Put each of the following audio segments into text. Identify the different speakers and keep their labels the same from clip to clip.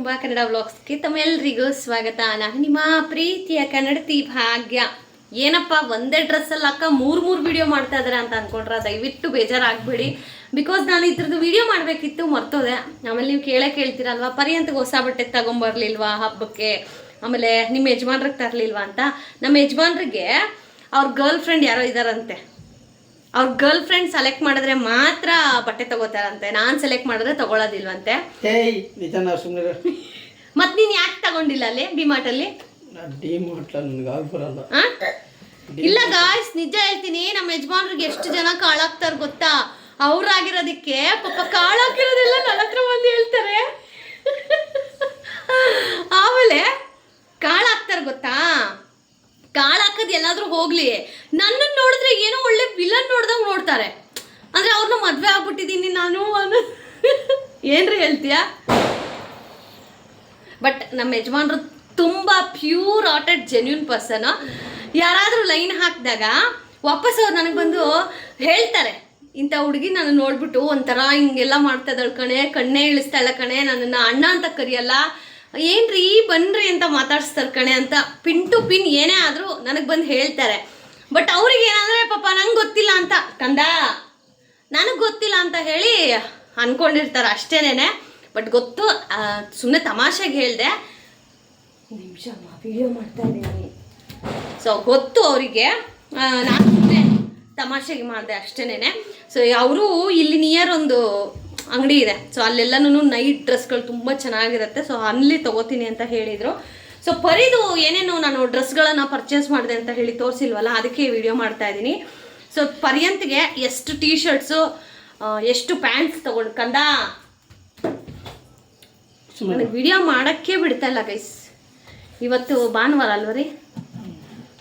Speaker 1: ತುಂಬ ಕನ್ನಡ ವ್ಲಾಗ್ಸ್ಗೆ ತಮ್ಮೆಲ್ಲರಿಗೂ ಸ್ವಾಗತ. ನಾನು ನಿಮ್ಮ ಪ್ರೀತಿಯ ಕನ್ನಡತಿ ಭಾಗ್ಯ. ಏನಪ್ಪ, ಒಂದೇ ಡ್ರೆಸ್ಸಲ್ಲಿ ಅಕ್ಕ ಮೂರು ಮೂರು ವಿಡಿಯೋ ಮಾಡ್ತಾ ಇದ್ದಾರೆ ಅಂತ ಅಂದ್ಕೊಂಡ್ರೆ ದಯವಿಟ್ಟು ಬೇಜಾರಾಗಬೇಡಿ. ಬಿಕಾಸ್ ನಾನು ಇದ್ರದ್ದು ವಿಡಿಯೋ ಮಾಡಬೇಕಿತ್ತು, ಮರ್ತೋದೆ. ಆಮೇಲೆ ನೀವು ಕೇಳೇ ಕೇಳ್ತೀರಲ್ವಾ ಪರ್ಯಂತಕ್ಕೆ ಹೊಸ ಬಟ್ಟೆ ತಗೊಂಬರ್ಲಿಲ್ವಾ ಹಬ್ಬಕ್ಕೆ? ಆಮೇಲೆ ನಿಮ್ಮ ಯಜಮಾನ್ರಿಗೆ ತರಲಿಲ್ವಾ ಅಂತ? ನಮ್ಮ ಯಜಮಾನ್ರಿಗೆ ಅವ್ರ ಗರ್ಲ್ ಫ್ರೆಂಡ್ ಯಾರೋ ಇದಾರಂತೆ. ಅವ್ರ ಗರ್ಲ್ ಫ್ರೆಂಡ್ ಸೆಲೆಕ್ಟ್ ಮಾಡಿದ್ರೆ ಮಾತ್ರ ಬಟ್ಟೆ ತಗೋತಾರಂತೆ. ನಾನು ಸೆಲೆಕ್ಟ್ ಮಾಡಿದ್ರೆ ತಗೊಳ್ಳೋದಿಲ್ವಂತೆ
Speaker 2: ಏಯ್ ಸುಮ್ಮನೆ
Speaker 1: ಮತ್ ನೀನ್ ಯಾಕೆ ತಗೊಂಡಿಲ್ಲ ಅಲ್ಲಿ ಡಿಮಾರ್ಟ್ ಅಲ್ಲಿ
Speaker 2: ಡಿ ಮಾಟ್ಲ ನನಗೆ ಆಗ ಬರಲ್ಲ.
Speaker 1: ಆ? ಇಲ್ಲ ಗಾಯ್ಸ್ ನಿಜ ಹೇಳ್ತೀನಿ ನಮ್ಮ ಯಜಮಾನ್ರಿಗೆ ಎಷ್ಟು ಜನ ಕಾಳಾಗ್ತಾರ ಗೊತ್ತಾ? ಅವ್ರಾಗಿರೋದಕ್ಕೆ ಪಾಪ ಕಾಳಾಕಿರೋದೆಲ್ಲ ನನ್ನ ಹತ್ರ ಬಂದು ಹೇಳ್ತಾರೆ. ಆಮೇಲೆ ಕಾಳಾಗ್ತಾರ ಗೊತ್ತಾ? ಕಾಳಾಕದ್ ಎಲ್ಲಾದರೂ ಹೋಗ್ಲಿ. ನನ್ನನ್ನು ನೋಡಿದ್ರೆ ಏನೋ ಒಳ್ಳೆ ವಿಲನ್ ನೋಡ್ದಂಗ್ ನೋಡ್ತಾರೆ. ಅಂದ್ರೆ ಅವ್ರನ್ನ ಮದ್ವೆ ಆಗ್ಬಿಟ್ಟಿದೀನಿ ನಾನು ಅನ್ನೋ ಏನ್ರಿ ಹೇಳ್ತೀಯ? ಬಟ್ ನಮ್ಮ ಯಜಮಾನ್ರು ತುಂಬ ಪ್ಯೂರ್ ಆಟೆಡ್ ಜೆನ್ಯೂನ್ ಪರ್ಸನ್ ಯಾರಾದರೂ ಲೈನ್ ಹಾಕಿದಾಗ ವಾಪಸ್ ಅವ್ರು ನನಗೆ ಬಂದು ಹೇಳ್ತಾರೆ. ಇಂಥ ಹುಡುಗಿ ನಾನು ನೋಡ್ಬಿಟ್ಟು ಒಂಥರ ಹಿಂಗೆಲ್ಲ ಮಾಡ್ತಾ ಇದ್ದಾಳೆ ಕಣೆ, ಕಣ್ಣೇ ಇಳಿಸ್ತಾಳೆ ಕಣೆ, ನನ್ನನ್ನು ಅಣ್ಣ ಅಂತ ಕರಿಯಲ್ಲ. ಏನ್ರಿ ಬನ್ರಿ ಅಂತ ಮಾತಾಡ್ಸ್ತಾರೆ ಕಣೆ ಅಂತ ಪಿನ್ ಟು ಪಿನ್ ಏನೇ ಆದರೂ ನನಗೆ ಬಂದು ಹೇಳ್ತಾರೆ. ಬಟ್ ಅವ್ರಿಗೆ ಏನಂದರೆ ಪಾಪ ನಂಗೆ ಗೊತ್ತಿಲ್ಲ ಅಂತ, ಕಂದ, ನನಗೆ ಗೊತ್ತಿಲ್ಲ ಅಂತ ಹೇಳಿ ಅನ್ಕೊಂಡಿರ್ತಾರೆ ಅಷ್ಟೇನೆ ಬಟ್ ಗೊತ್ತು ಸುಮ್ಮನೆ ತಮಾಷೆಗೆ ಹೇಳಿದೆ. ನಿಮಿಷ ವಿಡಿಯೋ ಮಾಡ್ತಾ ಇದ್ದೀನಿ. ಸೊ ಗೊತ್ತು ಅವರಿಗೆ. ನಾನು ಸುಮ್ಮನೆ ತಮಾಷೆಗೆ ಮಾಡಿದೆ ಅಷ್ಟೇನೆ ಸೊ ಅವರು ಇಲ್ಲಿ ನಿಯರ್ ಒಂದು ಅಂಗಡಿ ಇದೆ. ಸೊ ಅಲ್ಲೆಲ್ಲನೂ ನೈಟ್ ಡ್ರೆಸ್ಗಳು ತುಂಬ ಚೆನ್ನಾಗಿರುತ್ತೆ. ಸೊ ಅಲ್ಲಿ ತಗೋತೀನಿ ಅಂತ ಹೇಳಿದರು. ಸೊ ಪರಿದು ಏನೇನು ನಾನು ಡ್ರೆಸ್ಗಳನ್ನು ಪರ್ಚೇಸ್ ಮಾಡಿದೆ ಅಂತ ಹೇಳಿ ತೋರಿಸಿಲ್ವಲ್ಲ ಅದಕ್ಕೆ ವಿಡಿಯೋ ಮಾಡ್ತಾ ಇದ್ದೀನಿ. ಸೊ ಪರ್ಯಂತ್ಗೆ ಎಷ್ಟು ಟೀ ಶರ್ಟ್ಸು ಎಷ್ಟು ಪ್ಯಾಂಟ್ಸ್ ತಗೊಂಡು ಕಂದ? ನನಗೆ ವಿಡಿಯೋ ಮಾಡೋಕ್ಕೆ ಬಿಡ್ತಾ ಇಲ್ಲ ಗೈಸ್ ಇವತ್ತು ಭಾನುವಾರ ಅಲ್ವ ರೀ?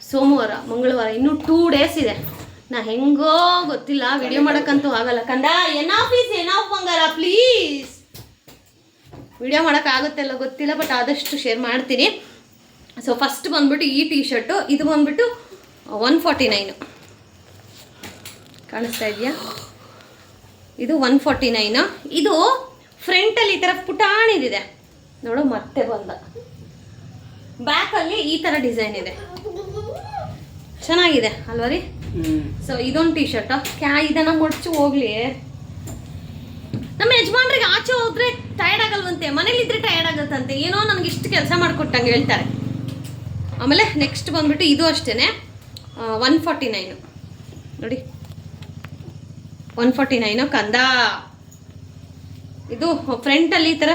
Speaker 1: ಸೋಮವಾರ ಮಂಗಳವಾರ ಇನ್ನೂ ಟೂ ಡೇಸ್ ಇದೆ. ನಾ ಹೆಂಗೋ ಗೊತ್ತಿಲ್ಲ ವಿಡಿಯೋ ಮಾಡೋಕ್ಕಂತೂ ಆಗಲ್ಲ. ಕಂದ ಏನ ಪ್ಲೀಸ್ ಎನಾಫ್ ಬಂಗಾರ ಪ್ಲೀಸ್ ವಿಡಿಯೋ ಮಾಡೋಕ್ಕಾಗುತ್ತೆಲ್ಲ ಗೊತ್ತಿಲ್ಲ ಬಟ್ ಆದಷ್ಟು ಶೇರ್ ಮಾಡ್ತೀನಿ. ಸೊ ಫಸ್ಟ್ ಬಂದ್ಬಿಟ್ಟು ಈ ಟೀ ಶರ್ಟು ಇದು ಬಂದ್ಬಿಟ್ಟು ಒನ್ ಫಾರ್ಟಿ ನೈನು ಕಾಣಿಸ್ತಾ ಇದೆಯಾ? ಇದು ಒನ್ ಫಾರ್ಟಿ ನೈನು ಇದು ಫ್ರಂಟಲ್ಲಿ ಈ ಥರ ಪುಟಾಣಿದಿದೆ ನೋಡು, ಮತ್ತೆ ಬಂದ. ಬ್ಯಾಕಲ್ಲಿ ಈ ಥರ ಡಿಸೈನ್ ಇದೆ. ಚೆನ್ನಾಗಿದೆ ಅಲ್ವಾ ರೀ? ಸೊ ಇದೊಂದು ಟೀ ಶರ್ಟ್ ಕ್ಯಾ ಇದನ್ನ ಮುಡ್ಚು ಹೋಗ್ಲಿ. ನಮ್ಮ ಯಜಮಾನ್ರಿಗೆ ಆಚೆ ಹೋದ್ರೆ ಟಯರ್ಡ್ ಆಗಲ್ವಂತೆ ಮನೇಲಿದ್ರೆ ಟಯರ್ಡ್ ಆಗುತ್ತಂತೆ. ಏನೋ ನನಗೆ ಇಷ್ಟು ಕೆಲಸ ಮಾಡಿಕೊಟ್ಟಂಗೆ ಹೇಳ್ತಾರೆ. ಆಮೇಲೆ ನೆಕ್ಸ್ಟ್ ಬಂದ್ಬಿಟ್ಟು ಇದು ಅಷ್ಟೇ ಒನ್ ಫಾರ್ಟಿ ನೈನು ನೋಡಿ. ಒನ್ ಫಾರ್ಟಿ ನೈನು ಕಂದ. ಇದು ಫ್ರಂಟಲ್ಲಿ ಈ ಥರ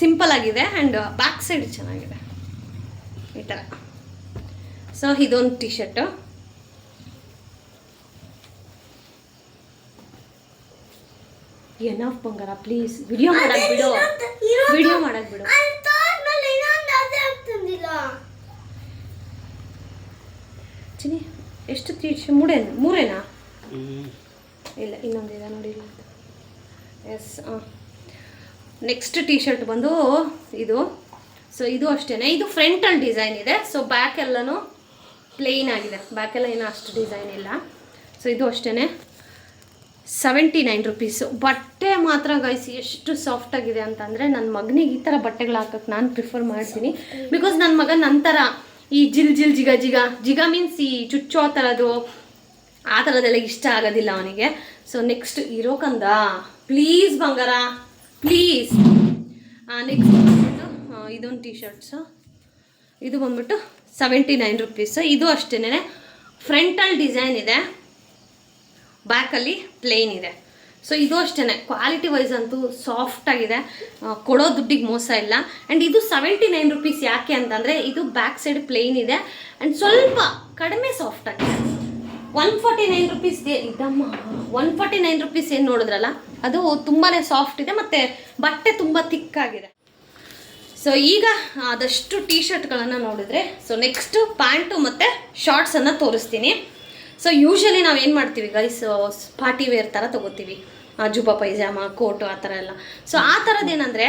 Speaker 1: ಸಿಂಪಲ್ ಆಗಿದೆ ಆ್ಯಂಡ್ ಬ್ಯಾಕ್ ಸೈಡ್ ಚೆನ್ನಾಗಿದೆ. ಈ ಥರ ಸೊ ಇದೊಂದು ಟಿ ಶರ್ಟು ಎನಫ್ ಬಂಗಾರ ಪ್ಲೀಸ್ ವಿಡಿಯೋ ಮಾಡಕ್ ಬಿಡು. ವಿಡಿಯೋ ಮಾಡಕ್ ಬಿಡು. ಚಿನಿ ಎಷ್ಟು ತೀರ್ಚ ಮೂಡೇನು ಮೂರೇನಾ ಇಲ್ಲ ಇನ್ನೊಂದಿದೆ ನೋಡಿ ಎಸ್ ನೆಕ್ಸ್ಟ್ ಟಿ ಶರ್ಟ್ ಬಂದು ಇದು. ಸೊ ಇದು ಅಷ್ಟೇ ಇದು ಫ್ರಂಟಲ್ಲಿ ಡಿಸೈನ್ ಇದೆ. ಸೊ ಬ್ಯಾಕ್ ಎಲ್ಲನೂ ಪ್ಲೇನ್ ಆಗಿದೆ. ಬ್ಯಾಕೆಲ್ಲ ಏನೋ ಅಷ್ಟು ಡಿಸೈನ್ ಇಲ್ಲ. ಸೊ ಇದು ಅಷ್ಟೇ ಸೆವೆಂಟಿ ನೈನ್ ರುಪೀಸು ಬಟ್ಟೆ ಮಾತ್ರ ಗೈಸಿ ಎಷ್ಟು ಸಾಫ್ಟ್ ಆಗಿದೆ ಅಂತಂದರೆ ನನ್ನ ಮಗನಿಗೆ ಈ ಥರ ಬಟ್ಟೆಗಳು ಹಾಕೋಕ್ಕೆ ನಾನು ಪ್ರಿಫರ್ ಮಾಡ್ತೀನಿ. ಬಿಕಾಸ್ ನನ್ನ ಮಗ ನಂತರ ಈ ಜಿಲ್ ಜಿಲ್ ಜಿಗ ಜಿಗ ಜಿಗ ಮೀನ್ಸ್ ಈ ಚುಚ್ಚೋ ಥರದ್ದು ಆ ಥರದ್ದೆಲ್ಲ ಇಷ್ಟ ಆಗೋದಿಲ್ಲ ಅವನಿಗೆ. ಸೊ ನೆಕ್ಸ್ಟ್ ಇರೋ ಕಂದ. ಪ್ಲೀಸ್ ಬಂಗಾರ. ಪ್ಲೀಸ್ ನೆಕ್ಸ್ಟ್ ಬಂದ್ಬಿಟ್ಟು ಇದೊಂದು ಟಿ ಶರ್ಟ್ಸು ಇದು ಬಂದ್ಬಿಟ್ಟು ಸೆವೆಂಟಿ ನೈನ್ ರುಪೀಸು. ಇದು ಅಷ್ಟೇ ಫ್ರಂಟಲ್ ಡಿಸೈನ್ ಇದೆ. ಬ್ಯಾಕಲ್ಲಿ ಪ್ಲೇನ್ ಇದೆ. ಸೊ ಇದು ಅಷ್ಟೇ ಕ್ವಾಲಿಟಿ ವೈಸ್ ಅಂತೂ ಸಾಫ್ಟ್ ಆಗಿದೆ. ಆ, ಕೊಡೋ ದುಡ್ಡಿಗೆ ಮೋಸ ಇಲ್ಲ. ಆ್ಯಂಡ್ ಇದು ಸೆವೆಂಟಿ ನೈನ್ ರುಪೀಸ್ ಯಾಕೆ ಅಂತಂದರೆ ಇದು ಬ್ಯಾಕ್ ಸೈಡ್ ಪ್ಲೇನ್ ಇದೆ. ಆ್ಯಂಡ್ ಸ್ವಲ್ಪ ಕಡಿಮೆ ಸಾಫ್ಟ್ ಆಗಿದೆ. ಒನ್ ಫಾರ್ಟಿ ನೈನ್ ರುಪೀಸ್ ಇದಮ್ಮ ಒನ್ ಫಾರ್ಟಿ ನೈನ್ ರುಪೀಸ್ ಏನು ನೋಡಿದ್ರಲ್ಲ? ಅದು ತುಂಬಾ ಸಾಫ್ಟ್ ಇದೆ ಮತ್ತು ಬಟ್ಟೆ ತುಂಬ ತಿಕ್ಕಾಗಿದೆ ಸೊ ಈಗ ಆದಷ್ಟು ಟೀ ಶರ್ಟ್ಗಳನ್ನು ನೋಡಿದ್ರೆ ಸೊ ನೆಕ್ಸ್ಟು ಪ್ಯಾಂಟು ಮತ್ತು ಶಾರ್ಟ್ಸನ್ನು ತೋರಿಸ್ತೀನಿ. ಸೊ ಯೂಶಲಿ ನಾವು ಏನು ಮಾಡ್ತೀವಿ ಗೈಸ್ ಪಾರ್ಟಿ ವೇರ್ ಥರ ತೊಗೋತೀವಿ. ಜುಬಾ ಪೈಜಾಮ, ಕೋಟು, ಆ ಥರ ಎಲ್ಲ. ಸೊ ಆ ಥರದ್ದು ಏನಂದರೆ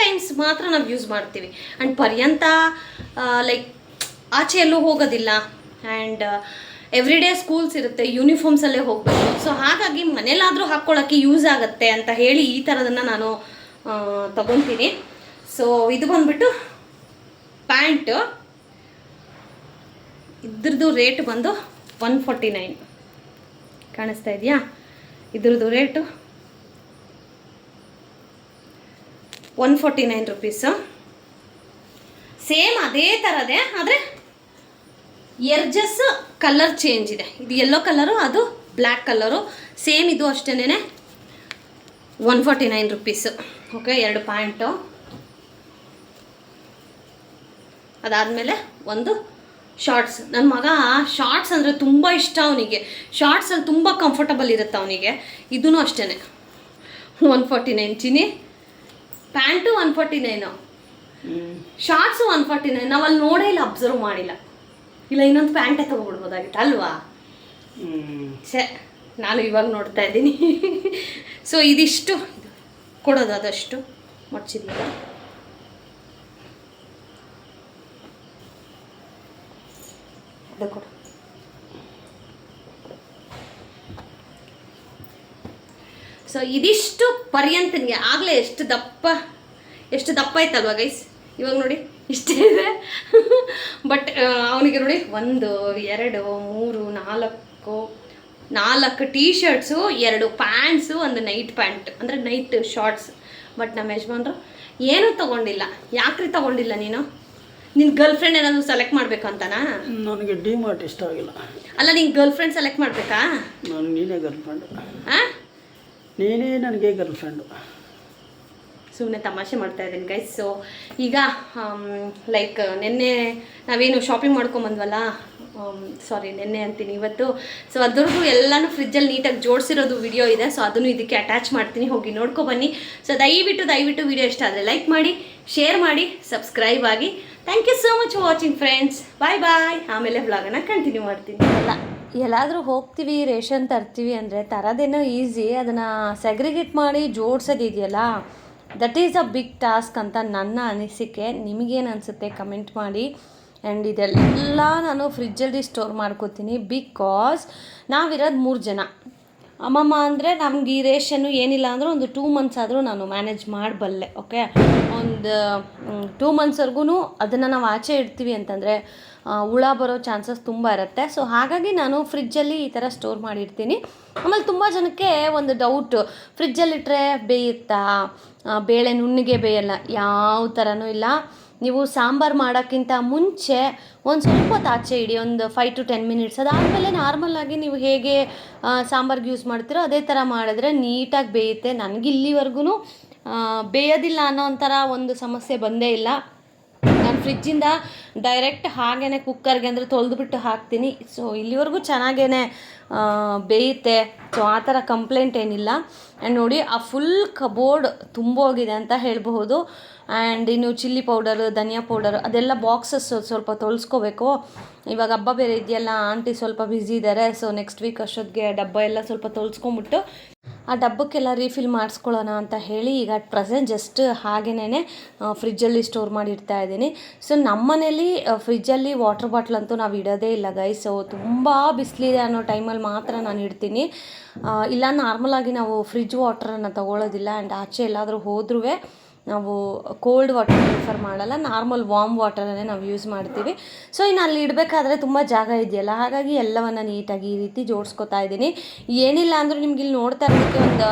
Speaker 1: ಟೈಮ್ಸ್ ಮಾತ್ರ ನಾವು ಯೂಸ್ ಮಾಡ್ತೀವಿ. ಆ್ಯಂಡ್ ಪರ್ಯಂತ ಲೈಕ್ ಆಚೆ ಎಲ್ಲೂ ಹೋಗೋದಿಲ್ಲ. ಆ್ಯಂಡ್ ಎವ್ರಿ ಡೇ ಸ್ಕೂಲ್ಸ್ ಇರುತ್ತೆ ಯೂನಿಫಾರ್ಮ್ಸಲ್ಲೇ ಹೋಗಬೇಕು. ಸೊ ಹಾಗಾಗಿ ಮನೇಲಾದರೂ ಹಾಕ್ಕೊಳ್ಳೋಕ್ಕೆ ಯೂಸ್ ಆಗುತ್ತೆ ಅಂತ ಹೇಳಿ ಈ ಥರದನ್ನು ನಾನು ತಗೊತೀನಿ. ಸೊ ಇದು ಬಂದ್ಬಿಟ್ಟು ಪ್ಯಾಂಟು. ಇದ್ರದ್ದು ರೇಟ್ ಬಂದು ಒನ್ ಫೋರ್ಟಿ ನೈನ್ ಕಾಣಿಸ್ತಾ ಇದೆಯಾ? ಇದ್ರದ್ದು rate one forty nine rupees same ಅದೇ ಥರದೇ ಆದರೆ ಎರ್ಜಸ್ ಕಲರ್ ಚೇಂಜ್ ಇದೆ. ಇದು ಯೆಲ್ಲೋ ಕಲರು, ಅದು ಬ್ಲ್ಯಾಕ್ ಕಲರು. ಸೇಮ್ ಇದು ಅಷ್ಟೇನೆ one forty nine rupees okay ಎರಡು ಪ್ಯಾಂಟು. ಅದಾದಮೇಲೆ ಒಂದು ಶಾರ್ಟ್ಸ್ ನನ್ನ ಮಗ ಶಾರ್ಟ್ಸ್ ಅಂದರೆ ತುಂಬ ಇಷ್ಟ ಅವನಿಗೆ. ಶಾರ್ಟ್ಸಲ್ಲಿ ತುಂಬ ಕಂಫರ್ಟಬಲ್ ಇರುತ್ತೆ ಅವನಿಗೆ. ಇದೂ ಅಷ್ಟೇ one forty nine Chini. Pant one forty
Speaker 2: nine
Speaker 1: shorts one forty nine ನಾವು ಅಲ್ಲಿ ನೋಡೇ ಇಲ್ಲ ಅಬ್ಸರ್ವ್ ಮಾಡಿಲ್ಲ. ಇಲ್ಲ ಇನ್ನೊಂದು ಪ್ಯಾಂಟೇ ತೊಗೊಬಿಡ್ಬೋದಾಗಿತ್ತು ಅಲ್ವಾ?
Speaker 2: ಹ್ಞೂ
Speaker 1: ಛೇ ನಾನು ಇವಾಗ ನೋಡ್ತಾ ಇದ್ದೀನಿ. ಸೊ ಇದಿಷ್ಟು. ಕೊಡೋದು ಅದಷ್ಟು ಮಡ್ಚಿದೆಯಲ್ಲ ಅದು ಕೊಡು ಸೊ ಇದಿಷ್ಟು ಪರ್ಯಂತನಿಗೆ ಆಗಲೇ ಎಷ್ಟು ದಪ್ಪ ಎಷ್ಟು ದಪ್ಪ ಆಯ್ತಲ್ವಾ ಗೈಸ್ ಇವಾಗ ನೋಡಿ, ಇಷ್ಟೇ ಇದೆ. ಬಟ್ ಅವನಿಗೆ ನೋಡಿ, ಒಂದು, ಎರಡು, ಮೂರು, ನಾಲ್ಕು ನಾಲ್ಕು ಟೀ ಶರ್ಟ್ಸು ಎರಡು ಪ್ಯಾಂಟ್ಸು ಒಂದು ನೈಟ್ ಪ್ಯಾಂಟ್ ಅಂದರೆ ನೈಟ್ ಶಾರ್ಟ್ಸ್ ಬಟ್ ನಮ್ಮ ಯಜಮಾನ್ರು ಏನೂ ತೊಗೊಂಡಿಲ್ಲ. ಯಾಕ್ರಿ ತೊಗೊಂಡಿಲ್ಲ ನೀನು? ನಿನ್ನ ಗರ್ಲ್ ಫ್ರೆಂಡ್ ಏನಾದರೂ ಸೆಲೆಕ್ಟ್ ಮಾಡಬೇಕು ಅಂತನಾ
Speaker 2: ನನಗೆ ಡಿ ಮಾರ್ಟ್ ಇಷ್ಟ ಆಗಿಲ್ಲ.
Speaker 1: ಅಲ್ಲ ನಿನ್ ಗರ್ಲ್ ಫ್ರೆಂಡ್ ಸೆಲೆಕ್ಟ್ ಮಾಡಬೇಕಾ?
Speaker 2: ನಾನು ನೀನೇ ಗರ್ಲ್ ಫ್ರೆಂಡ್
Speaker 1: ಹಾಂ
Speaker 2: ನೀನೇ ನನಗೆ ಗರ್ಲ್ ಫ್ರೆಂಡು
Speaker 1: ಸುಮ್ಮನೆ ತಮಾಷೆ ಮಾಡ್ತಾ ಇದ್ದೀನಿ ಗೈಸ್ ಸೊ ಈಗ ಲೈಕ್ ನಿನ್ನೆ ನಾವೇನು ಶಾಪಿಂಗ್ ಮಾಡ್ಕೊಂಬಂದ್ವಲ್ಲ? ಸಾರಿ ನಿನ್ನೆ ಅಂತೀನಿ ಇವತ್ತು. ಸೊ ಅದ್ರದ್ದು ಎಲ್ಲನೂ ಫ್ರಿಜ್ಜಲ್ಲಿ ನೀಟಾಗಿ ಜೋಡಿಸಿರೋದು ವಿಡಿಯೋ ಇದೆ. ಸೊ ಅದನ್ನು ಇದಕ್ಕೆ ಅಟ್ಯಾಚ್ ಮಾಡ್ತೀನಿ. ಹೋಗಿ ನೋಡ್ಕೊಬನ್ನಿ ಸೊ ದಯವಿಟ್ಟು ದಯವಿಟ್ಟು ವಿಡಿಯೋ ಇಷ್ಟ ಆದರೆ ಲೈಕ್ ಮಾಡಿ ಶೇರ್ ಮಾಡಿ ಸಬ್ಸ್ಕ್ರೈಬ್ ಆಗಿ. Thank you so much watching friends bye bye ಆಮೇಲೆ ವ್ಲಾಗನ್ನು ಕಂಟಿನ್ಯೂ ಮಾಡ್ತೀನಿ. ಎಲ್ಲ ಎಲ್ಲಾದರೂ ಹೋಗ್ತೀವಿ, ರೇಷನ್ ತರ್ತೀವಿ ಅಂದರೆ ತರೋದೇನೋ ಈಸಿ ಅದನ್ನು ಸೆಗ್ರಿಗೇಟ್ ಮಾಡಿ ಜೋಡಿಸೋದಿದೆಯಲ್ಲ that is a big task ಅಂತ ನನ್ನ ಅನಿಸಿಕೆ. ನಿಮಗೇನು ಅನಿಸುತ್ತೆ ಕಮೆಂಟ್ ಮಾಡಿ. ಆ್ಯಂಡ್ ಇದೆಲ್ಲ ನಾನು ಫ್ರಿಜ್ಜಲ್ಲಿ ಸ್ಟೋರ್ ಮಾಡ್ಕೋತೀನಿ ಬಿಕಾಸ್ ನಾವಿರೋದು ಮೂರು ಜನ. ಅಮ್ಮಮ್ಮ ಅಂದರೆ ನಮ್ಗೆ ಈ ರೇಷನ್ನು ಏನಿಲ್ಲ ಅಂದರೂ ಒಂದು ಟೂ ಮಂತ್ಸ್ ಆದರೂ ನಾನು ಮ್ಯಾನೇಜ್ ಮಾಡಬಲ್ಲೆ ಓಕೆ ಒಂದು ಟೂ ಮಂತ್ಸ್ವರೆಗೂ ಅದನ್ನು ನಾವು ಆಚೆ ಇಡ್ತೀವಿ ಅಂತಂದರೆ ಹುಳ ಬರೋ ಚಾನ್ಸಸ್ ತುಂಬ ಇರುತ್ತೆ. ಸೊ ಹಾಗಾಗಿ ನಾನು ಫ್ರಿಜ್ಜಲ್ಲಿ ಈ ಥರ ಸ್ಟೋರ್ ಮಾಡಿರ್ತೀನಿ. ಆಮೇಲೆ ತುಂಬ ಜನಕ್ಕೆ ಒಂದು ಡೌಟ್ ಫ್ರಿಜ್ಜಲ್ಲಿಟ್ಟರೆ ಬೇಯುತ್ತಾ? ಬೇಳೆ ನುಣ್ಣಗೆ ಬೇಯಲ್ಲ? ಯಾವ ಥರನೂ ಇಲ್ಲ. ನೀವು ಸಾಂಬಾರು ಮಾಡೋಕ್ಕಿಂತ ಮುಂಚೆ ಒಂದು ಸ್ವಲ್ಪ ಹೊತ್ತು ಆಚೆ ಇಡಿ, ಒಂದು ಫೈವ್ ಟು ಟೆನ್ ಮಿನಿಟ್ಸ್ ಅದಾದಮೇಲೆ ನಾರ್ಮಲಾಗಿ ನೀವು ಹೇಗೆ ಸಾಂಬಾರ್ಗೆ ಯೂಸ್ ಮಾಡ್ತೀರೋ ಅದೇ ಥರ ಮಾಡಿದ್ರೆ ನೀಟಾಗಿ ಬೇಯುತ್ತೆ. ನನಗೆ ಬೇಯೋದಿಲ್ಲ ಅನ್ನೋ ಒಂಥರ ಒಂದು ಸಮಸ್ಯೆ ಬಂದೇ ಇಲ್ಲ. ಫ್ರಿಜ್ಜಿಂದ ಡೈರೆಕ್ಟ್ ಹಾಗೇ ಕುಕ್ಕರ್ಗೆ ಅಂದರೆ ತೊಳೆದುಬಿಟ್ಟು ಹಾಕ್ತೀನಿ. ಸೊ ಇಲ್ಲಿವರೆಗೂ ಚೆನ್ನಾಗೇ ಬೇಯುತ್ತೆ. ಸೊ ಆ ಥರ ಕಂಪ್ಲೇಂಟ್ ಏನಿಲ್ಲ. ಆ್ಯಂಡ್ ನೋಡಿ, ಆ ಫುಲ್ ಕಬೋರ್ಡ್ ತುಂಬೋಗಿದೆ ಅಂತ ಹೇಳಬಹುದು. ಆ್ಯಂಡ್ ಇನ್ನು ಚಿಲ್ಲಿ ಪೌಡರ್ ಧನಿಯಾ ಪೌಡರ್ ಅದೆಲ್ಲ ಬಾಕ್ಸಸ್ ಸ್ವಲ್ಪ ತೊಳ್ಸ್ಕೋಬೇಕು. ಇವಾಗ ಹಬ್ಬ ಬೇರೆ ಇದೆಯಲ್ಲ, ಆಂಟಿ ಸ್ವಲ್ಪ ಬ್ಯುಸಿ ಇದ್ದಾರೆ ಸೊ ನೆಕ್ಸ್ಟ್ ವೀಕ್ ಅಷ್ಟೊತ್ತಿಗೆ ಡಬ್ಬ ಎಲ್ಲ ಸ್ವಲ್ಪ ತೊಳ್ಸ್ಕೊಂಬಿಟ್ಟು ಆ ಡಬ್ಬಕ್ಕೆಲ್ಲ ರೀಫಿಲ್ ಮಾಡಿಸ್ಕೊಳ್ಳೋಣ ಅಂತ ಹೇಳಿ ಈಗ ಅಟ್ ಪ್ರೆಸೆಂಟ್ ಜಸ್ಟ್ ಹಾಗೇನೆ ಫ್ರಿಜ್ಜಲ್ಲಿ ಸ್ಟೋರ್ ಮಾಡಿ ಇಡ್ತಾ ಇದ್ದೀನಿ. ಸೊ ನಮ್ಮನೇಲಿ ಫ್ರಿಜ್ಜಲ್ಲಿ ವಾಟರ್ ಬಾಟ್ಲ್ ಅಂತೂ ನಾವು ಇಡೋದೇ ಇಲ್ಲ ಗೈ ಸೊ ತುಂಬ ಬಿಸಿಲಿದೆ ಅನ್ನೋ ಟೈಮಲ್ಲಿ ಮಾತ್ರ ನಾನು ಇಡ್ತೀನಿ. ಇಲ್ಲ ನಾರ್ಮಲಾಗಿ ನಾವು ಫ್ರಿಜ್ ವಾಟ್ರನ್ನು ತಗೊಳ್ಳೋದಿಲ್ಲ ಆ್ಯಂಡ್ ಆಚೆ ಎಲ್ಲಾದರೂ ಹೋದ್ರೂ ನಾವು ಕೋಲ್ಡ್ ವಾಟರ್ ಪ್ರಿಫರ್ ಮಾಡಲ್ಲ ನಾರ್ಮಲ್ ವಾಮ್ ವಾಟರನ್ನೇ ನಾವು ಯೂಸ್ ಮಾಡ್ತೀವಿ. ಸೊ ಇನ್ನು ಅಲ್ಲಿ ಇಡಬೇಕಾದ್ರೆ ತುಂಬ ಜಾಗ ಇದೆಯಲ್ಲ, ಹಾಗಾಗಿ ಎಲ್ಲವನ್ನು ನೀಟಾಗಿ ಈ ರೀತಿ ಜೋಡಿಸ್ಕೊತಾ ಇದ್ದೀನಿ. ಏನಿಲ್ಲ ಅಂದರೂ ನಿಮ್ಗೆ ಇಲ್ಲಿ ನೋಡ್ತಾ ಇರೋದಕ್ಕೆ ಒಂದು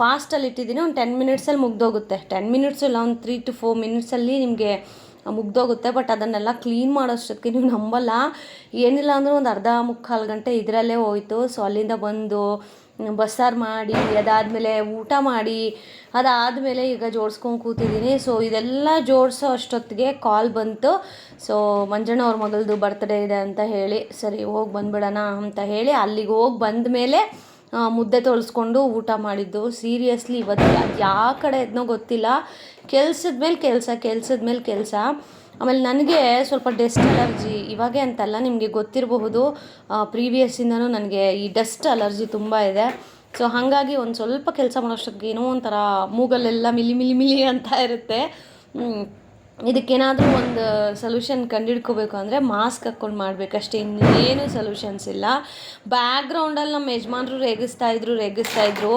Speaker 1: ಫಾಸ್ಟಲ್ಲಿ ಇಟ್ಟಿದ್ದೀನಿ, ಒಂದು ಟೆನ್ ಮಿನಿಟ್ಸಲ್ಲಿ ಮುಗ್ದೋಗುತ್ತೆ. ಟೆನ್ ಮಿನಿಟ್ಸು ಇಲ್ಲ, ಒಂದು ತ್ರೀ ಟು ಫೋರ್ ಮಿನಿಟ್ಸಲ್ಲಿ ನಿಮಗೆ ಮುಗ್ದೋಗುತ್ತೆ ಬಟ್ ಅದನ್ನೆಲ್ಲ ಕ್ಲೀನ್ ಮಾಡೋಷ್ಟೊತ್ತಿಗೆ ನೀವು ನಂಬಲ್ಲ. ಏನಿಲ್ಲ ಅಂದರೂ ಒಂದು ಅರ್ಧ ಮುಕ್ಕಾಲು ಗಂಟೆ ಇದರಲ್ಲೇ ಹೋಯಿತು. ಸೊ ಅಲ್ಲಿಂದ ಬಂದು ಬಸ್ಸಾರು ಮಾಡಿ, ಅದಾದಮೇಲೆ ಊಟ ಮಾಡಿ, ಅದಾದಮೇಲೆ ಈಗ ಜೋಡಿಸ್ಕೊಂಡು ಕೂತಿದ್ದೀನಿ ಸೊ ಇದೆಲ್ಲ ಜೋಡಿಸೋ ಅಷ್ಟೊತ್ತಿಗೆ ಕಾಲ್ ಬಂತು. ಸೊ ಮಂಜಣ್ಣ ಅವ್ರ ಮಗಳದು ಬರ್ತ್ಡೇ ಇದೆ ಅಂತ ಹೇಳಿ, ಸರಿ, ಹೋಗಿ ಬಂದ್ಬಿಡೋಣ ಅಂತ ಹೇಳಿ ಅಲ್ಲಿಗೆ ಹೋಗಿ ಬಂದ ಮೇಲೆ ಮುದ್ದೆ ತೊಳ್ಸ್ಕೊಂಡು ಊಟ ಮಾಡಿದ್ದು. ಸೀರಿಯಸ್ಲಿ ಇವತ್ತು ಯಾವ ಕಡೆ ಇದನ್ನೋ ಗೊತ್ತಿಲ್ಲ. ಕೆಲ್ಸದ ಮೇಲೆ ಕೆಲಸ ಕೆಲ್ಸದ ಮೇಲೆ ಕೆಲಸ. ಆಮೇಲೆ ನನಗೆ ಸ್ವಲ್ಪ ಡಸ್ಟ್ ಅಲರ್ಜಿ ಇವಾಗೆ ಅಂತಲ್ಲ ನಿಮಗೆ ಗೊತ್ತಿರಬಹುದು ಪ್ರೀವಿಯಸ್ಸಿಂದನೂ ನನಗೆ ಈ ಡಸ್ಟ್ ಅಲರ್ಜಿ ತುಂಬ ಇದೆ ಸೊ ಹಾಗಾಗಿ ಒಂದು ಸ್ವಲ್ಪ ಕೆಲಸ ಮಾಡೋಷ್ಟೊತ್ತಿಗೆ ಏನೋ ಒಂಥರ ಮೂಗಲ್ಲೆಲ್ಲ ಮಿಲಿ ಮಿಲಿ ಮಿಲಿ ಅಂತ ಇರುತ್ತೆ. ಇದಕ್ಕೇನಾದರೂ ಒಂದು ಸೊಲ್ಯೂಷನ್ ಕಂಡುಹಿಡ್ಕೋಬೇಕು ಅಂದರೆ ಮಾಸ್ಕ್ ಹಾಕ್ಕೊಂಡು ಮಾಡಬೇಕಷ್ಟೇ ಇನ್ನೇನು ಸೊಲ್ಯೂಷನ್ಸ್ ಇಲ್ಲ. ಬ್ಯಾಕ್ಗ್ರೌಂಡಲ್ಲಿ ನಮ್ಮ ಯಜಮಾನ್ರು ರೇಗಿಸ್ತಾ ಇದ್ರು ರೇಗಿಸ್ತಾ ಇದ್ರು.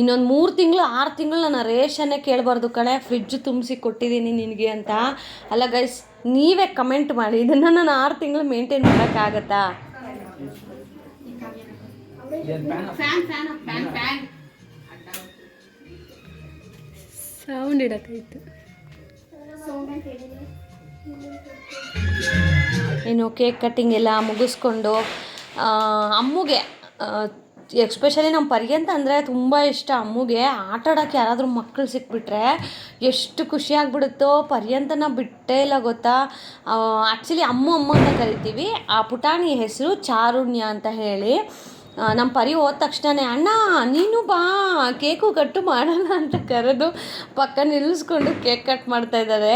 Speaker 1: ಇನ್ನೊಂದು ಮೂರು ತಿಂಗಳು ಆರು ತಿಂಗಳು ನಾನು ರೇಷನ್ನೇ ಕೇಳಬಾರ್ದು ಕಣೆ. ಫ್ರಿಡ್ಜ್ ತುಂಬಿಸಿ ಕೊಟ್ಟಿದ್ದೀನಿ ನಿನಗೆ ಅಂತ. ಅಲ್ಲ ಗೈಸ್ ನೀವೇ ಕಮೆಂಟ್ ಮಾಡಿ. ಇದನ್ನು ನಾನು ಆರು ತಿಂಗಳು ಮೇಂಟೈನ್ ಮಾಡೋಕ್ಕಾಗತ್ತಾ? ಸೌಂಡ್ ಇಡೋಕ್ಕಾಯ್ತು. ಏನು ಕೇಕ್ ಕಟ್ಟಿಂಗ್ ಎಲ್ಲ ಮುಗಿಸ್ಕೊಂಡು ಅಮ್ಮುಗೆ ಎಕ್ಸ್ಪೆಷಲಿ ನಮ್ಮ ಪರ್ಯಂತ ಅಂದರೆ ತುಂಬ ಇಷ್ಟ ಅಮ್ಮುಗೆ. ಆಟಾಡೋಕ್ಕೆ ಯಾರಾದರೂ ಮಕ್ಕಳು ಸಿಕ್ಬಿಟ್ರೆ ಎಷ್ಟು ಖುಷಿಯಾಗ್ಬಿಡುತ್ತೋ ಪರ್ಯಂತನ ಬಿಟ್ಟೇ ಇಲ್ಲ ಗೊತ್ತಾ. ಆ್ಯಕ್ಚುಲಿ ಅಮ್ಮು ಅಮ್ಮ ಅಂತ ಕರಿತೀವಿ. ಆ ಪುಟಾಣಿ ಹೆಸರು ಚಾರುಣ್ಯ ಅಂತ ಹೇಳಿ. ನಮ್ಮ ಪರಿ ಹೋದ ತಕ್ಷಣನೇ, ಅಣ್ಣ, ನೀನು ಬಾ, ಕೇಕು ಕಟ್ಟು ಮಾಡೋಣ ಅಂತ ಕರೆದು ಪಕ್ಕ ನಿಲ್ಲಿಸ್ಕೊಂಡು ಕೇಕ್ ಕಟ್ ಮಾಡ್ತಾ ಇದ್ದಾರೆ.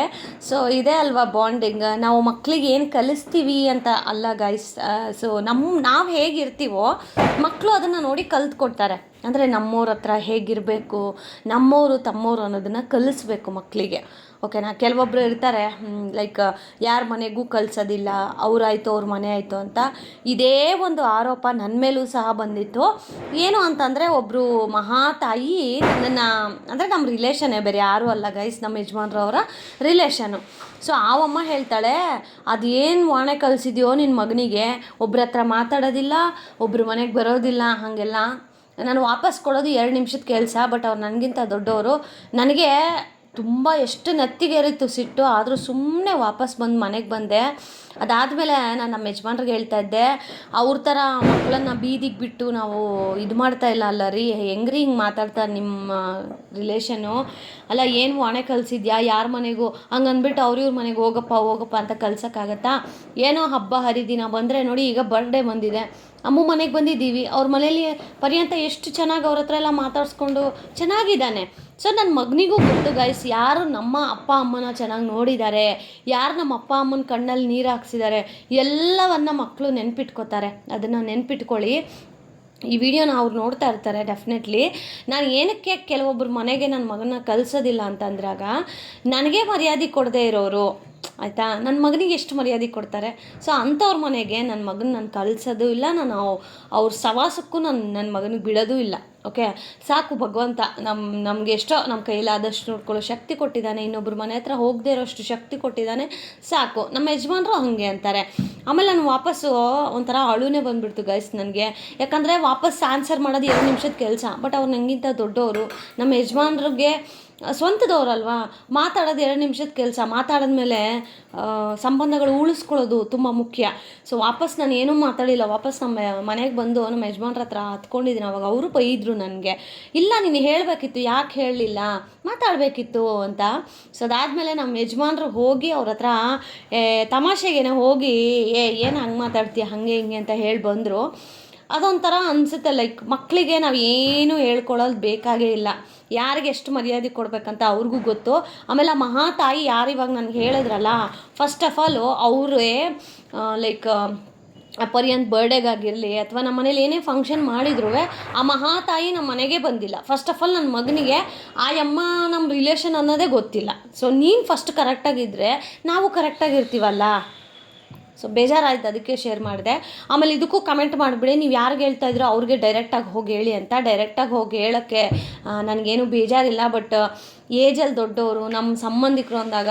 Speaker 1: ಸೊ ಇದೇ ಅಲ್ವಾ ಬಾಂಡಿಂಗ್ ನಾವು ಮಕ್ಕಳಿಗೆ ಏನು ಕಲಿಸ್ತೀವಿ ಅಂತ ಅಲ್ಲ ಗೈಸ್ ಸೊ ನಮ್ಮ ನಾವು ಹೇಗಿರ್ತೀವೋ ಮಕ್ಕಳು ಅದನ್ನು ನೋಡಿ ಕಲ್ತ್ಕೊಡ್ತಾರೆ. ಅಂದರೆ ನಮ್ಮವ್ರ ಹತ್ರ ಹೇಗಿರಬೇಕು, ನಮ್ಮವರು ತಮ್ಮವರು ಅನ್ನೋದನ್ನು ಕಲಿಸ್ಬೇಕು ಮಕ್ಕಳಿಗೆ ಓಕೆನಾ ಕೆಲವೊಬ್ಬರು ಇರ್ತಾರೆ ಲೈಕ್ ಯಾರ ಮನೆಗೂ ಕಲ್ಸೋದಿಲ್ಲ ಅವ್ರಾಯಿತು ಅವ್ರ ಮನೆ ಆಯಿತು ಅಂತ ಇದೇ ಒಂದು ಆರೋಪ ನನ್ನ ಮೇಲೂ ಸಹ ಬಂದಿತ್ತು. ಏನು ಅಂತಂದರೆ ಒಬ್ಬರು ಮಹಾತಾಯಿ ನನ್ನನ್ನು, ಅಂದರೆ ನಮ್ಮ ರಿಲೇಷನೇ ಬೇರೆ ಯಾರೂ ಅಲ್ಲ ಗೈಸ್ ನಮ್ಮ ಯಜಮಾನ್ರವರ ರಿಲೇಷನು ಸೊ ಆವಮ್ಮ ಹೇಳ್ತಾಳೆ, ಅದೇನು ವಾಣೆ ಕಲಿಸಿದ್ಯೋ ನಿನ್ನ ಮಗನಿಗೆ? ಒಬ್ರ ಹತ್ರ ಮಾತಾಡೋದಿಲ್ಲ ಒಬ್ಬರು ಮನೆಗೆ ಬರೋದಿಲ್ಲ, ಹಾಗೆಲ್ಲ. ನಾನು ವಾಪಸ್ ಕೊಡೋದು ಎರಡು ನಿಮಿಷದ ಕೆಲಸ ಬಟ್ ಅವ್ರು ನನಗಿಂತ ದೊಡ್ಡವರು. ನನಗೆ ತುಂಬ ಎಷ್ಟು ನೆತ್ತಿಗೇರಿತ್ತು ಸಿಟ್ಟು, ಆದರೂ ಸುಮ್ಮನೆ ವಾಪಸ್ ಬಂದು ಮನೆಗೆ ಬಂದೆ. ಅದಾದಮೇಲೆ ನಾನು ನಮ್ಮ ಯಜಮಾನ್ರಿಗೆ ಹೇಳ್ತಾ ಇದ್ದೆ, ಅವ್ರ ಥರ ಮಕ್ಕಳನ್ನ ಬೀದಿಗೆ ಬಿಟ್ಟು ನಾವು ಇದು ಮಾಡ್ತಾ ಇಲ್ಲ ಅಲ್ಲ ರೀ, ಹೆಂಗ್ರಿ ಹಿಂಗೆ ಮಾತಾಡ್ತಾರೆ ನಿಮ್ಮ ರಿಲೇಷನು ಅಲ್ಲ, ಏನು ವಾಣೆ ಕಲಿಸಿದ್ಯಾ? ಯಾರ ಮನೆಗೂ? ಹಂಗೆ ಅಂದ್ಬಿಟ್ಟು ಅವ್ರ ಇವ್ರ ಮನೆಗೆ ಹೋಗಪ್ಪ ಹೋಗಪ್ಪ ಅಂತ ಕಲ್ಸೋಕ್ಕಾಗತ್ತಾ? ಏನೋ ಹಬ್ಬ ಹರಿದಿನ ಬಂದರೆ ನೋಡಿ ಈಗ ಬರ್ಡೇ ಬಂದಿದೆ. ಅಮ್ಮ ಮನೆಗೆ ಬಂದಿದ್ದೀವಿ. ಅವ್ರ ಮನೇಲಿ ಪರ್ಯಂತ ಎಷ್ಟು ಚೆನ್ನಾಗಿ ಅವ್ರ ಹತ್ರ ಎಲ್ಲ ಮಾತಾಡಿಸ್ಕೊಂಡು ಚೆನ್ನಾಗಿದ್ದಾನೆ. ಸೊ ನನ್ನ ಮಗನಿಗೂ ಗೊತ್ತು ಗೈಸ್ ಯಾರು ನಮ್ಮ ಅಪ್ಪ ಅಮ್ಮನ ಚೆನ್ನಾಗಿ ನೋಡಿದ್ದಾರೆ ಯಾರು ನಮ್ಮ ಅಪ್ಪ ಅಮ್ಮನ ಕಣ್ಣಲ್ಲಿ ನೀರು ಹಾಕ್ಸಿದ್ದಾರೆ ಎಲ್ಲವನ್ನು ಮಕ್ಕಳು ನೆನ್ಪಿಟ್ಕೋತಾರೆ. ಅದನ್ನು ನೆನ್ಪಿಟ್ಕೊಳ್ಳಿ. ಈ ವಿಡಿಯೋನ ಅವ್ರು ನೋಡ್ತಾ ಇರ್ತಾರೆ ಡೆಫಿನೆಟ್ಲಿ ನಾನು ಏನಕ್ಕೆ ಕೆಲವೊಬ್ಬರು ಮನೆಗೆ ನನ್ನ ಮಗನ ಕಲಿಸೋದಿಲ್ಲ ಅಂತಂದ್ರಾಗ, ನನಗೆ ಮರ್ಯಾದೆ ಕೊಡದೇ ಇರೋರು, ಆಯಿತಾ? ನನ್ನ ಮಗನಿಗೆ ಎಷ್ಟು ಮರ್ಯಾದೆ ಕೊಡ್ತಾರೆ? ಸೊ ಅಂಥವ್ರ ಮನೆಗೆ ನನ್ನ ಮಗನ ನಾನು ಕಲಿಸೋದು ಇಲ್ಲ, ನಾನು ಅವ್- ಅವ್ರ ಸವಾಸಕ್ಕೂ ನಾನು ನನ್ನ ಮಗನಿಗೆ ಬಿಡೋದು ಇಲ್ಲ. ಓಕೆ? ಸಾಕು ಭಗವಂತ ನಮ್ಮ ನಮ್ಗೆ ಎಷ್ಟೋ ನಮ್ಮ ಕೈಲಾದಷ್ಟು ನೋಡ್ಕೊಳ್ಳೋ ಶಕ್ತಿ ಕೊಟ್ಟಿದ್ದಾನೆ, ಇನ್ನೊಬ್ರ ಮನೆ ಹತ್ರ ಹೋಗದೇ ಇರೋಷ್ಟು ಶಕ್ತಿ ಕೊಟ್ಟಿದ್ದಾನೆ, ಸಾಕು. ನಮ್ಮ ಯಜಮಾನ್ರು ಹಾಗೆ ಅಂತಾರೆ. ಆಮೇಲೆ ನಾನು ವಾಪಸ್ಸು, ಒಂಥರ ಅಳುನೇ ಬಂದುಬಿಡ್ತು ಗೈಸ್ ನನಗೆ. ಯಾಕಂದರೆ ವಾಪಸ್ ಆನ್ಸರ್ ಮಾಡೋದು ಎರಡು ನಿಮಿಷದ ಕೆಲಸ ಬಟ್ ಅವ್ರು ನನಗಿಂತ ದೊಡ್ಡವರು. ನಮ್ಮ ಯಜಮಾನ್ರಿಗೆ ಸ್ವಂತದವ್ರಲ್ವಾ? ಮಾತಾಡೋದು ಎರಡು ನಿಮಿಷದ ಕೆಲಸ. ಮಾತಾಡಿದ್ಮೇಲೆ ಮೇಲೆ ಸಂಬಂಧಗಳು ಉಳಿಸ್ಕೊಳ್ಳೋದು ತುಂಬ ಮುಖ್ಯ. ಸೊ ವಾಪಸ್ ನಾನು ಏನೂ ಮಾತಾಡಿಲ್ಲ. ವಾಪಸ್ ನಮ್ಮ ಮನೆಗೆ ಬಂದು ನಮ್ಮ ಯಜಮಾನ್ರ ಹತ್ರ ಹತ್ಕೊಂಡಿದ್ದೀನಿ. ಅವಾಗ ಅವರು ಬೈದರು ನನಗೆ. ಇಲ್ಲ, ನೀನು ಹೇಳಬೇಕಿತ್ತು. ಯಾಕೆ ಹೇಳಲಿಲ್ಲ? ಮಾತಾಡಬೇಕಿತ್ತು ಅಂತ. ಸೊ ಅದಾದಮೇಲೆ ನಮ್ಮ ಯಜಮಾನ್ರು ಹೋಗಿ ಅವ್ರ ಹತ್ರ ತಮಾಷೆಗೇನೆ ಹೋಗಿ. ಏ, ಏನು ಹಂಗೆ ಮಾತಾಡ್ತೀಯ? ಹಾಗೆ ಹಿಂಗೆ ಅಂತ ಹೇಳಿ ಬಂದರು. ಅದೊಂಥರ ಅನಿಸುತ್ತೆ ಲೈಕ್ ಮಕ್ಕಳಿಗೆ ನಾವು ಏನು ಹೇಳ್ಕೊಳ್ಳೋದು ಬೇಕಾಗೇ ಇಲ್ಲ. ಯಾರಿಗೆ ಎಷ್ಟು ಮರ್ಯಾದೆ ಕೊಡಬೇಕಂತ ಅವ್ರಿಗೂ ಗೊತ್ತು. ಆಮೇಲೆ ಆ ಮಹಾತಾಯಿ ಯಾರು ಇವಾಗ ನನಗೆ ಹೇಳಿದ್ರಲ್ಲ ಫಸ್ಟ್ ಆಫ್ ಆಲು ಅವರೇ ಲೈಕ್ ಪರ್ಯಂತ ಬರ್ಡೇಗಾಗಿರಲಿ ಅಥವಾ ನಮ್ಮ ಮನೇಲಿ ಏನೇ ಫಂಕ್ಷನ್ ಮಾಡಿದ್ರು ಆ ಮಹಾತಾಯಿ ನಮ್ಮ ಮನೆಗೆ ಬಂದಿಲ್ಲ. ಫಸ್ಟ್ ಆಫ್ ಆಲ್ ನನ್ನ ಮಗನಿಗೆ, ಆ ಅಮ್ಮ ನಮ್ಮ ರಿಲೇಷನ್ ಅನ್ನೋದೇ ಗೊತ್ತಿಲ್ಲ. ಸೊ ನೀನು ಫಸ್ಟ್ ಕರೆಕ್ಟಾಗಿದ್ದರೆ ನಾವು ಕರೆಕ್ಟಾಗಿರ್ತೀವಲ್ಲ ಸೊ ಬೇಜಾರಾಯ್ತು ಅದಕ್ಕೆ ಶೇರ್ ಮಾಡಿದೆ ಆಮೇಲೆ ಇದಕ್ಕೂ ಕಮೆಂಟ್ ಮಾಡಿಬಿಡಿ ನೀವು ಯಾರಿಗೆ ಹೇಳ್ತಾ ಇದ್ರೋ ಅವ್ರಿಗೆ ಡೈರೆಕ್ಟಾಗಿ ಹೋಗಿ ಹೇಳಿ ಅಂತ ಡೈರೆಕ್ಟಾಗಿ ಹೋಗಿ ಹೇಳೋಕ್ಕೆ ನನಗೇನು ಬೇಜಾರಿಲ್ಲ ಬಟ್ ಏಜಲ್ಲಿ ದೊಡ್ಡವರು ನಮ್ಮ ಸಂಬಂಧಿಕರು ಅಂದಾಗ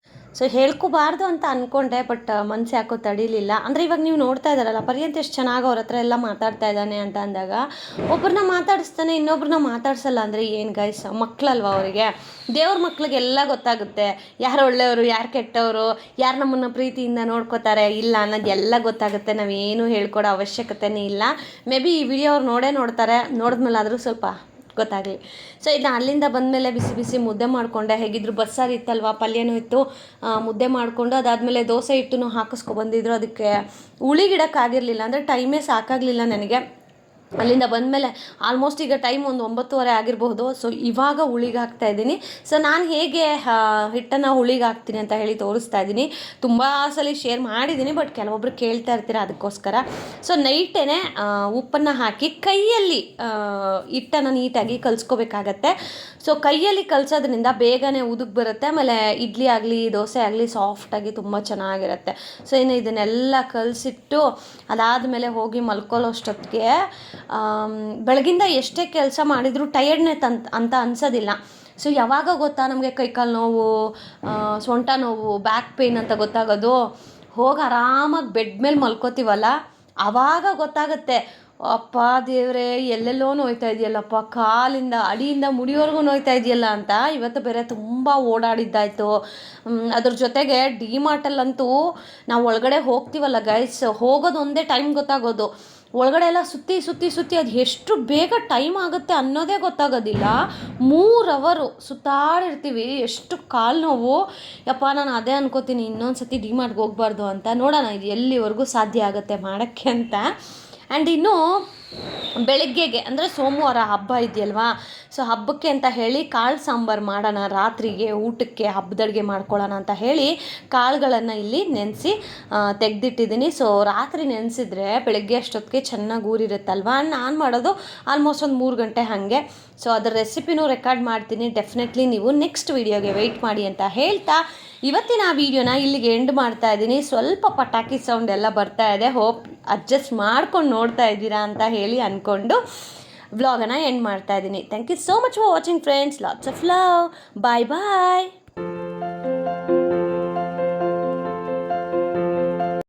Speaker 1: ಸೊ ಹೇಳ್ಕೋಬಾರ್ದು ಅಂತ ಅಂದ್ಕೊಂಡೆ ಬಟ್ ಮನ್ಸು ಯಾಕೋ ತಡೀಲಿಲ್ಲ. ಅಂದರೆ ಇವಾಗ ನೀವು ನೋಡ್ತಾ ಇದ್ದಾರಲ್ಲ, ಪರ್ಯಂತ ಎಷ್ಟು ಚೆನ್ನಾಗಿ ಅವ್ರ ಹತ್ರ ಎಲ್ಲ ಮಾತಾಡ್ತಾ ಇದ್ದಾನೆ ಅಂತ ಅಂದಾಗ ಒಬ್ಬರನ್ನ ಮಾತಾಡಿಸ್ತಾನೆ, ಇನ್ನೊಬ್ರನ್ನ ಮಾತಾಡ್ಸಲ್ಲ ಅಂದರೆ ಏನು ಗೈಸ್ ಮಕ್ಕಳಲ್ವ ಅವರಿಗೆ? ದೇವ್ರ ಮಕ್ಳಿಗೆಲ್ಲ ಗೊತ್ತಾಗುತ್ತೆ. ಯಾರು ಒಳ್ಳೆಯವರು, ಯಾರು ಕೆಟ್ಟವರು, ಯಾರು ನಮ್ಮನ್ನು ಪ್ರೀತಿಯಿಂದ ನೋಡ್ಕೋತಾರೆ, ಇಲ್ಲ ಅನ್ನೋದು ಎಲ್ಲ ಗೊತ್ತಾಗುತ್ತೆ. ನಾವೇನು ಹೇಳ್ಕೊಡೋ ಅವಶ್ಯಕತೆನೇ ಇಲ್ಲ. ಮೇ ಬಿ ಈ ವಿಡಿಯೋ ಅವ್ರು ನೋಡೇ ನೋಡ್ತಾರೆ. ನೋಡಿದ್ಮೇಲೆ ಆದರೂ ಸ್ವಲ್ಪ ಗೊತ್ತಾಗಲಿ ಸೊ ಇದನ್ನ ಅಲ್ಲಿಂದ ಬಂದಮೇಲೆ ಬಿಸಿ ಬಿಸಿ ಮುದ್ದೆ ಮಾಡಿಕೊಂಡೆ. ಹೇಗಿದ್ರು ಬಸ್ಸಾರು ಇತ್ತಲ್ವಾ, ಪಲ್ಯನೂ ಇತ್ತು. ಮುದ್ದೆ ಮಾಡಿಕೊಂಡು ಅದಾದಮೇಲೆ ದೋಸೆ ಹಿಟ್ಟನ್ನು ಹಾಕಿಸ್ಕೊ ಬಂದಿದ್ರು. ಅದಕ್ಕೆ ಉಳಿಗಿಡೋಕ್ಕಾಗಿರಲಿಲ್ಲ ಅಂದರೆ ಟೈಮೇ ಸಾಕಾಗಲಿಲ್ಲ ನನಗೆ. ಅಲ್ಲಿಂದ ಬಂದಮೇಲೆ ಆಲ್ಮೋಸ್ಟ್ ಈಗ ಟೈಮ್ ಒಂದು ಒಂಬತ್ತುವರೆ ಆಗಿರಬಹುದು ಸೊ ಇವಾಗ ಹುಳಿಗೆ ಹಾಕ್ತಾ ಇದ್ದೀನಿ. ಸೊ ನಾನು ಹೇಗೆ ಹಿಟ್ಟನ್ನು ಹುಳಿಗೆ ಹಾಕ್ತೀನಿ ಅಂತ ಹೇಳಿ ತೋರಿಸ್ತಾ ಇದ್ದೀನಿ. ತುಂಬ ಸಲ ಶೇರ್ ಮಾಡಿದ್ದೀನಿ ಬಟ್ ಕೆಲವೊಬ್ರು ಕೇಳ್ತಾ ಇರ್ತೀರ ಅದಕ್ಕೋಸ್ಕರ. ಸೊ ನೈಟೇ ಉಪ್ಪನ್ನು ಹಾಕಿ ಕೈಯಲ್ಲಿ ಹಿಟ್ಟನ್ನು ನೀಟಾಗಿ ಕಲಿಸ್ಕೋಬೇಕಾಗತ್ತೆ. ಸೊ ಕೈಯಲ್ಲಿ ಕಲಸೋದ್ರಿಂದ ಬೇಗನೆ ಉದುಕ್ ಬರುತ್ತೆ. ಆಮೇಲೆ ಇಡ್ಲಿ ಆಗಲಿ, ದೋಸೆ ಆಗಲಿ ಸಾಫ್ಟಾಗಿ ತುಂಬ ಚೆನ್ನಾಗಿರುತ್ತೆ. ಸೊ ಇನ್ನು ಇದನ್ನೆಲ್ಲ ಕಲಸಿಟ್ಟು ಅದಾದಮೇಲೆ ಹೋಗಿ ಮಲ್ಕೊಳ್ಳೋ ಅಷ್ಟೊತ್ತಿಗೆ ಬೆಳಗಿಂದ ಎಷ್ಟೇ ಕೆಲಸ ಮಾಡಿದರೂ ಟಯರ್ಡ್ನೆಸ್ ಅಂತ ಅಂತ ಅನ್ಸೋದಿಲ್ಲ. ಸೊ ಯಾವಾಗ ಗೊತ್ತಾ ನಮಗೆ ಕೈಕಾಲು ನೋವು ಸೊಂಟ ನೋವು ಬ್ಯಾಕ್ ಪೇಯ್ನ್ ಅಂತ ಗೊತ್ತಾಗೋದು? ಹೋಗಿ ಆರಾಮಾಗಿ ಬೆಡ್ ಮೇಲೆ ಮಲ್ಕೋತೀವಲ್ಲ? ಆವಾಗ ಗೊತ್ತಾಗುತ್ತೆ. ಅಪ್ಪ ದೇವರೇ, ಎಲ್ಲೆಲ್ಲೋ ನೋಯ್ತಾ ಇದೆಯಲ್ಲಪ್ಪ ಕಾಲಿಂದ, ಅಡಿಯಿಂದ ಮುಡಿಯವರೆಗೂ ನೋಯ್ತಾ ಇದೆಯಲ್ಲ ಅಂತ ಇವತ್ತು ಬೇರೆ ತುಂಬ ಓಡಾಡಿದ್ದಾಯಿತು. ಅದ್ರ ಜೊತೆಗೆ ಡಿ ಮಾರ್ಟಲ್ಲಂತೂ ನಾವು ಒಳಗಡೆ ಹೋಗ್ತೀವಲ್ಲ ಗೈಸ್ ಹೋಗೋದು ಒಂದೇ ಟೈಮ್ ಗೊತ್ತಾಗೋದು. ಒಳಗಡೆ ಎಲ್ಲ ಸುತ್ತಿ ಸುತ್ತಿ ಸುತ್ತಿ ಅದು ಎಷ್ಟು ಬೇಗ ಟೈಮ್ ಆಗುತ್ತೆ ಅನ್ನೋದೇ ಗೊತ್ತಾಗೋದಿಲ್ಲ. ಮೂರು ಅವರು ಸುತ್ತಾಡಿರ್ತೀವಿ, ಎಷ್ಟು ಕಾಲು ನೋವು. ಯಪ್ಪ, ನಾನು ಅದೇ ಅನ್ಕೋತೀನಿ ಇನ್ನೊಂದು ಸತಿ ಡಿ ಮಾರ್ಟ್ಗೆ ಹೋಗ್ಬಾರ್ದು ಅಂತ ನೋಡೋಣ ಇದು ಎಲ್ಲಿವರೆಗೂ ಸಾಧ್ಯ ಆಗುತ್ತೆ ಮಾಡೋಕ್ಕೆ ಅಂತ. ಆ್ಯಂಡ್ ಇನ್ನು ಬೆಳಗ್ಗೆಗೆ, ಅಂದರೆ ಸೋಮವಾರ ಹಬ್ಬ ಇದೆಯಲ್ವಾ? ಸೊ ಹಬ್ಬಕ್ಕೆ ಅಂತ ಹೇಳಿ ಕಾಳು ಸಾಂಬಾರು ಮಾಡೋಣ, ರಾತ್ರಿಗೆ ಊಟಕ್ಕೆ ಹಬ್ಬದಡ್ಗೆ ಮಾಡ್ಕೊಳ್ಳೋಣ ಅಂತ ಹೇಳಿ ಕಾಳುಗಳನ್ನು ಇಲ್ಲಿ ನೆನೆಸಿ ತೆಗೆದಿಟ್ಟಿದ್ದೀನಿ. ಸೊ ರಾತ್ರಿ ನೆನೆಸಿದ್ರೆ ಬೆಳಗ್ಗೆ ಅಷ್ಟೊತ್ತಿಗೆ ಚೆನ್ನಾಗಿ ಊರಿರುತ್ತಲ್ವ? ನಾನು ಮಾಡೋದು ಆಲ್ಮೋಸ್ಟ್ ಒಂದು ಮೂರು ಗಂಟೆ ಹಾಗೆ. ಸೊ ಅದರ ರೆಸಿಪಿನೂ ರೆಕಾರ್ಡ್ ಮಾಡ್ತೀನಿ. ಡೆಫಿನೆಟ್ಲಿ ನೀವು ನೆಕ್ಸ್ಟ್ ವೀಡಿಯೋಗೆ ವೆಯ್ಟ್ ಮಾಡಿ ಅಂತ ಹೇಳ್ತಾ ಇವತ್ತಿನ ಆ ವಿಡಿಯೋನ ಇಲ್ಲಿಗೆ ಎಂಡ್ ಮಾಡ್ತಾ ಇದ್ದೀನಿ. ಸ್ವಲ್ಪ ಪಟಾಕಿ ಸೌಂಡ್ ಎಲ್ಲ ಬರ್ತಾ ಇದೆ. ಹೋಪ್ ಅಡ್ಜಸ್ಟ್ ಮಾಡ್ಕೊಂಡು ನೋಡ್ತಾ ಇದ್ದೀರಾ ಅಂತ ಹೇಳಿ ಅಂದ್ಕೊಂಡು ವ್ಲಾಗನ್ನು ಎಂಡ್ ಮಾಡ್ತಾ ಇದ್ದೀನಿ. Thank you so much for watching friends lots of love bye bye